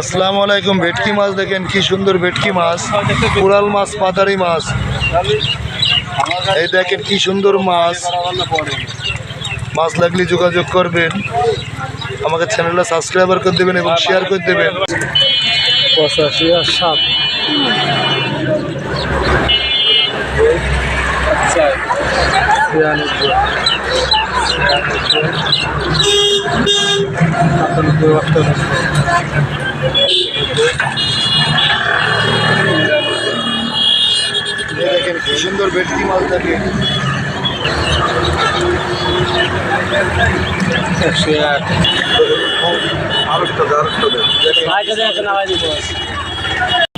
আসসালামু আলাইকুম, ভেটকি মাছ দেখেন, কি সুন্দর ভেটকি মাছ। কোরাল মাছ পাতারি মাছ। এই দেখেন কি সুন্দর মাছ। মাছ লাগলে যোগাযোগ করবেন। আমাকে চ্যানেলটা সাবস্ক্রাইবার করে দেবেন এবং শেয়ার করে দেবেন। পঁচাশি আর সাত। দেখেন সুন্দর একশো এক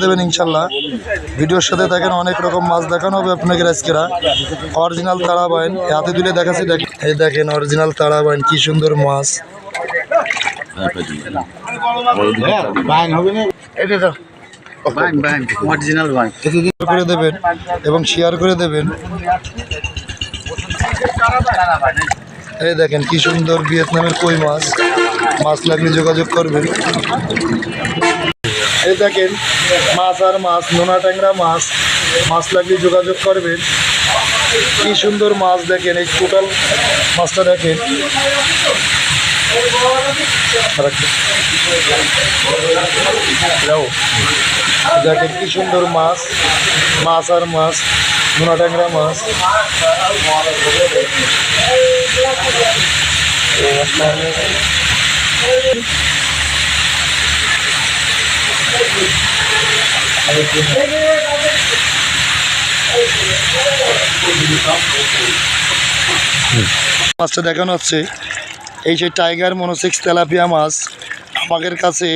দেবেন ইনশাল্লাহ। ভিডিওর সাথে দেখেন অনেক রকম মাছ দেখানো হবে আপনাকে আজকেরা। অরিজিনাল তারা বাইন হাতে তুলে দেখাচ্ছি দেখেন দেখেন অরিজিনাল তারা বাইন কি সুন্দর মাছ এটা দাও। বাইন বাইন অরিজিনাল বাইন দেবেন এবং শেয়ার করে দেবেন এই দেখেন কি সুন্দর ভিয়েতনামের কই মাছ মাছ লাগলে যোগাযোগ করবেন এই দেখেন, মাছ আর মাছ, নোনা ট্যাংরা মাছ মাছ লাগলে যোগাযোগ করবেন। কি সুন্দর মাছ দেখেন, এই টোটাল মাছটা দেখেন। দেখেন কি সুন্দর মাছ মাছ আর মাছ, নোনা ট্যাংরা মাছ। মাছটা দেখানো হচ্ছে। এই যে টাইগার মনোসিক্স তেলাপিয়া মাছ, আমাদের কাছে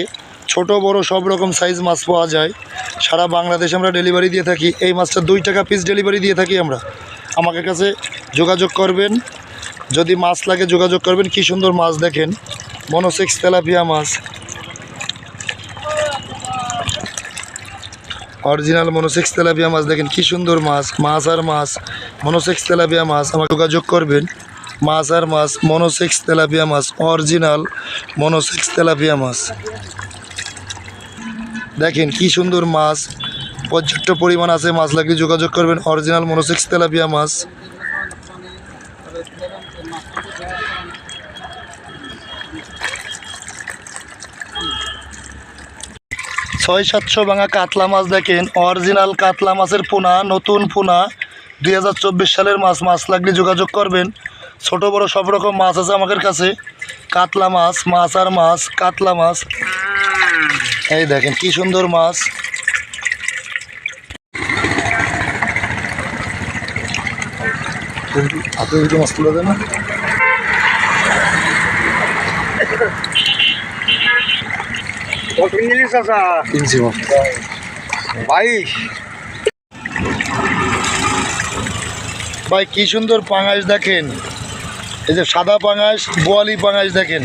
ছোট, বড়, সব রকম সাইজ মাছ পাওয়া যায়। সারা বাংলাদেশে আমরা ডেলিভারি দিয়ে থাকি। এই মাছটা দুই টাকা পিস ডেলিভারি দিয়ে থাকি আমরা। আমাদের কাছে যোগাযোগ করবেন। যদি মাছ লাগে যোগাযোগ করবেন। কি সুন্দর মাছ দেখেন। মনোসিক্স তেলাপিয়া মাছ। অরিজিনাল মনোসেক্স তেলাপিয়া মাছ, দেখেন কি সুন্দর মাছ মাছ আর মাছ, মনোসেক্স তেলাপিয়া মাছ, আমার যোগাযোগ করবেন। মাছ আর মাছ, মনোসেক্স তেলাপিয়া মাছ, অরিজিনাল মনোসেক্স তেলাপিয়া মাছ। দেখেন কি সুন্দর মাছ, পর্যাপ্ত পরিমাণ আছে মাছ লাগলে যোগাযোগ করবেন, অরিজিনাল মনোসেক্স তেলাপিয়া মাছ। ছয় সাতশো ভাঙা কাতলা মাছ দেখেন। অরিজিনাল কাতলা মাছের পোনা, নতুন পোনা। দুই হাজার চব্বিশ সালের মাছ মাছ লাগলে যোগাযোগ করবেন। ছোট, বড় সব রকম মাছ আছে আমাদের কাছে। কাতলা মাছ মাছ আর মাছ, কাতলা মাছ। এই দেখেন, কি সুন্দর মাছ। হাতে মাছ তুলে দেন না? কত ইংলিশ আছে কিনছি বাইশ ভাই কি সুন্দর পাঙাশ দেখেন। এই যে সাদা পাঙাশ বোয়ালি পাঙাশ দেখেন।